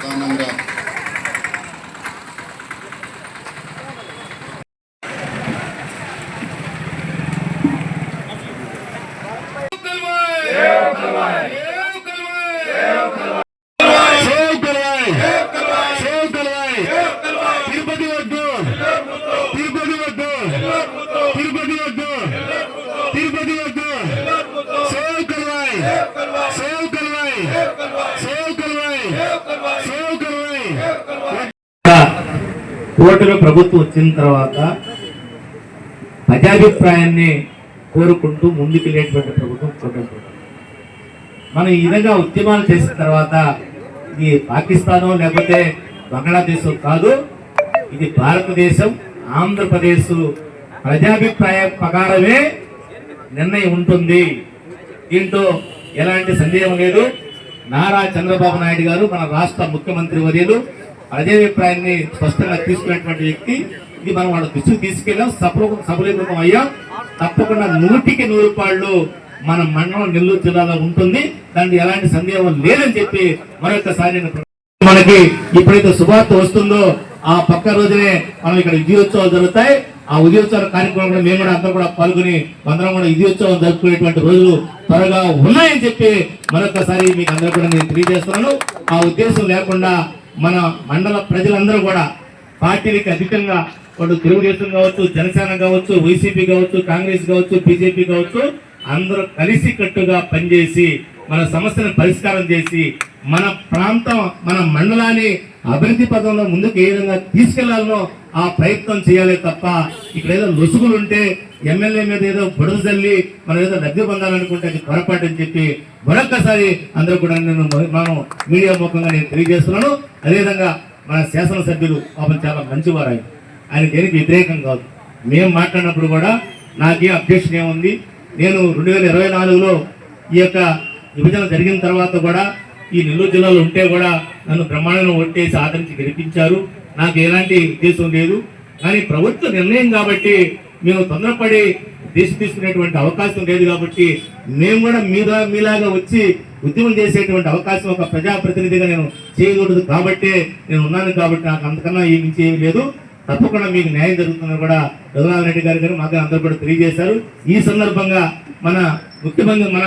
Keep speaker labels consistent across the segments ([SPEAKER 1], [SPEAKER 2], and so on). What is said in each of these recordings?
[SPEAKER 1] ప్రధానంగా
[SPEAKER 2] save Kalvai. Save Kalvai. Save Kalvai.
[SPEAKER 3] ఓటులో ప్రభుత్వం వచ్చిన తర్వాత ప్రజాభిప్రాయాన్ని కోరుకుంటూ ప్రభుత్వం కూటమి ప్రభుత్వం. మనం ఈ విధంగా ఉద్యమాలు చేసిన తర్వాత ఇది పాకిస్తాను లేకపోతే బంగ్లాదేశ్ కాదు ఇది భారతదేశం ఆంధ్రప్రదేశ్ ప్రజాభిప్రాయం ప్రకారమే నిర్ణయం ఉంటుంది. దీంట్లో ఎలాంటి సందేహం లేదు. నారా చంద్రబాబు నాయుడు గారు మన రాష్ట్ర ముఖ్యమంత్రి వర్యులు. అభిప్రాయాన్ని స్పష్టంగా తీసుకున్నటువంటి వ్యక్తి. ఇది మనం వాళ్ళ దృష్టికి తీసుకెళ్ళాం. సఫల సఫలీకృతం అయ్యాం. తప్పకుండా నూటికి నూరు రూపాయలు మన మండలం నెల్లూరు జిల్లాలో ఉంటుంది. దానికి ఎలాంటి సందేహం లేదని చెప్పి మరొకసారి మనకి ఎప్పుడైతే శుభార్త వస్తుందో ఆ పక్క రోజునే మనం ఇక్కడ విజయోత్సవాలు జరుగుతాయి. ఆ ఉదయోత్సవ కార్యక్రమంలో మేము కూడా అందరూ కూడా పాల్గొని అందరం కూడా ఉదయోత్సవం జరుపుకునేటువంటి రోజులు త్వరగా ఉన్నాయని చెప్పి మరొకసారి మీకు అందరూ కూడా నేను తెలియజేస్తున్నాను. ఆ ఉద్దేశం లేకుండా మన మండల ప్రజలందరూ కూడా పార్టీలకు అధికంగా వాడు తెలుగుదేశం కావచ్చు జనసేన కావచ్చు వైసీపీ కావచ్చు కాంగ్రెస్ కావచ్చు బీజేపీ కావచ్చు అందరూ కలిసికట్టుగా పనిచేసి మన సమస్యను పరిష్కారం చేసి మన ప్రాంతం మన మండలాన్ని అభివృద్ధి పదంలో ముందుకు ఏ విధంగా తీసుకెళ్ళాలనో ఆ ప్రయత్నం చేయాలి తప్ప ఇక్కడ ఏదో లొసుగులు ఉంటే ఎమ్మెల్యే మీద ఏదో బుడద చల్లి మనం ఏదో లబ్ధి పొందాలనుకుంటే అది పొరపాటు అని చెప్పి మరొక్కసారి అందరూ కూడా నేను మనం మీడియా ముఖంగా నేను తెలియజేస్తున్నాను. అదేవిధంగా మన శాసనసభ్యులు పాపం చాలా మంచివారు ఆయన. ఆయన దేనికి వ్యతిరేకం కాదు. మేము మాట్లాడినప్పుడు కూడా నాకేం అబ్జెక్షన్ ఏముంది? నేను రెండు వేల ఇరవై నాలుగులో ఈ యొక్క విభజన జరిగిన తర్వాత కూడా ఈ నెల్లూరు జిల్లాలో ఉంటే కూడా నన్ను బ్రహ్మాండంగా ఒట్టేసి ఆదరించి గెలిపించారు. నాకు ఎలాంటి ఉద్దేశం లేదు. కానీ ప్రభుత్వ నిర్ణయం కాబట్టి మేము తొందరపడి దేశం తీసుకునేటువంటి అవకాశం లేదు కాబట్టి మేము కూడా మీద మీలాగా వచ్చి ఉద్యమం చేసేటువంటి అవకాశం ఒక ప్రజాప్రతినిధిగా నేను చేయకూడదు కాబట్టి నేను ఉన్నాను కాబట్టి నాకు అంతకన్నా ఏమి చేయడం లేదు. తప్పకుండా మీకు న్యాయం జరుగుతుందని కూడా రఘునాథ్ రెడ్డి గారి గారు మాకు అందరూ కూడా తెలియజేశారు. ఈ సందర్భంగా మన ముఖ్యమంత్రి మన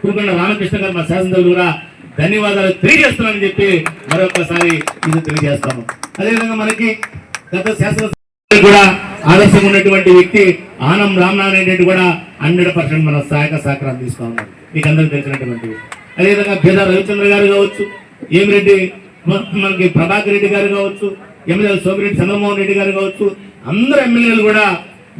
[SPEAKER 3] కురుకొండ రామకృష్ణ గారు మా శాసనసభ్యులు కూడా ధన్యవాదాలు తెలియజేస్తున్నానని చెప్పి మరొకసారి ఇది తెలియజేస్తాము. అదేవిధంగా మనకి గత శాసన కూడా ఆదర్శం ఉన్నటువంటి వ్యక్తి ఆనం రామనారాయణ రెడ్డి కూడా హండ్రెడ్ పర్సెంట్ మన సహాయక సహకారం అందిస్తా ఉన్నారు. మీకు అందరికీ తెలిసినటువంటి అదేవిధంగా భేద రవిచంద్ర గారు కావచ్చు ఏమిరెడ్డి మనకి ప్రభాకర్ రెడ్డి గారు కావచ్చు ఎమ్మెల్యే సోమిరెడ్డి చంద్రమోహన్ రెడ్డి గారు కావచ్చు అందరు ఎమ్మెల్యేలు కూడా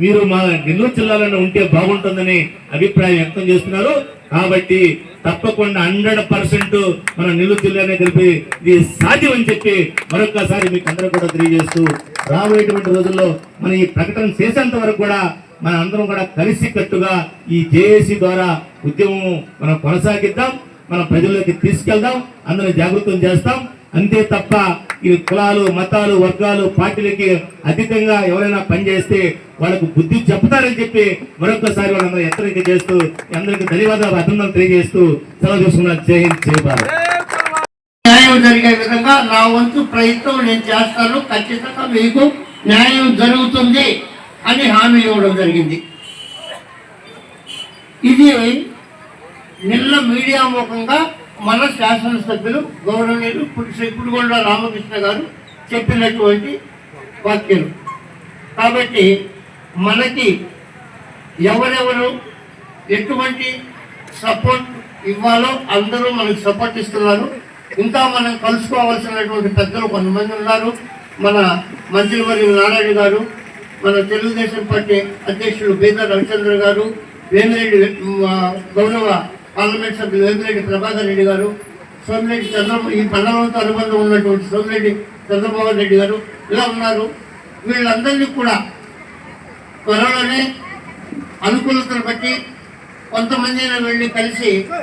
[SPEAKER 3] మీరు మా నెల్లూరు జిల్లాలో ఉంటే బాగుంటుందని అభిప్రాయం వ్యక్తం చేస్తున్నారు. కాబట్టి తప్పకుండా హండ్రెడ్ పర్సెంట్ మన నెల్లూరు తెలిపి ఇది సాధ్యం అని చెప్పి మరొకసారి మీకు అందరూ కూడా తెలియజేస్తూ రాబోయేటువంటి రోజుల్లో మన ఈ ప్రకటన చేసేంత వరకు కూడా మన అందరం కూడా కలిసి కట్టుగా ఈ జేఏసీ ద్వారా ఉద్యమం మనం కొనసాగిద్దాం మన ప్రజల్లోకి తీసుకెళ్దాం అందరిని జాగృతం చేస్తాం. అంతే తప్ప ఈ కులాలు మతాలు వర్గాలు పార్టీలకి అధికంగా ఎవరైనా పనిచేస్తే వాళ్ళకు బుద్ధి చెప్తారని చెప్పి మరొకసారి వాళ్ళందరూ హెచ్చరిక చేస్తూ అందరికీ ధన్యవాదాలు అభినందనలు తెలియజేస్తూ సెలవు చూసుకున్నారు జై హింద్ జై భారత్.
[SPEAKER 4] న్యాయం జరిగే విధంగా నా వంతు ప్రయత్నం నేను చేస్తాను. ఖచ్చితంగా మీకు న్యాయం జరుగుతుంది అని హామీ ఇవ్వడం జరిగింది. ఇది నిన్న మీడియా ముఖంగా మన శాసనసభ్యులు గౌరవనీయులు పుడి- శ్రీ పుడిగొండ రామకృష్ణ గారు చెప్పినటువంటి వాక్యం కాబట్టి మనకి ఎవరెవరు ఎటువంటి సపోర్ట్ ఇవ్వాలో అందరూ మనకు సపోర్ట్ ఇస్తున్నారు. ఇంకా మనం కలుసుకోవాల్సినటువంటి పెద్దలు కొంతమంది ఉన్నారు. మన మంత్రివర్యులు నారాయణ గారు మన తెలుగుదేశం పార్టీ అధ్యక్షుడు బీద రవిచంద్ర గారు వేమిరెడ్డి గౌరవ పార్లమెంట్ సభ్యులు వేమిరెడ్డి ప్రభాకర్ రెడ్డి గారు సోమిరెడ్డి చంద్ర ఈ మండలంతో అనుబంధం ఉన్నటువంటి సోమిరెడ్డి చంద్రబాబు రెడ్డి గారు ఇలా ఉన్నారు. వీళ్ళందరినీ కూడా త్వరలోనే అనుకూలతను బట్టి కొంతమంది వెళ్ళి కలిసి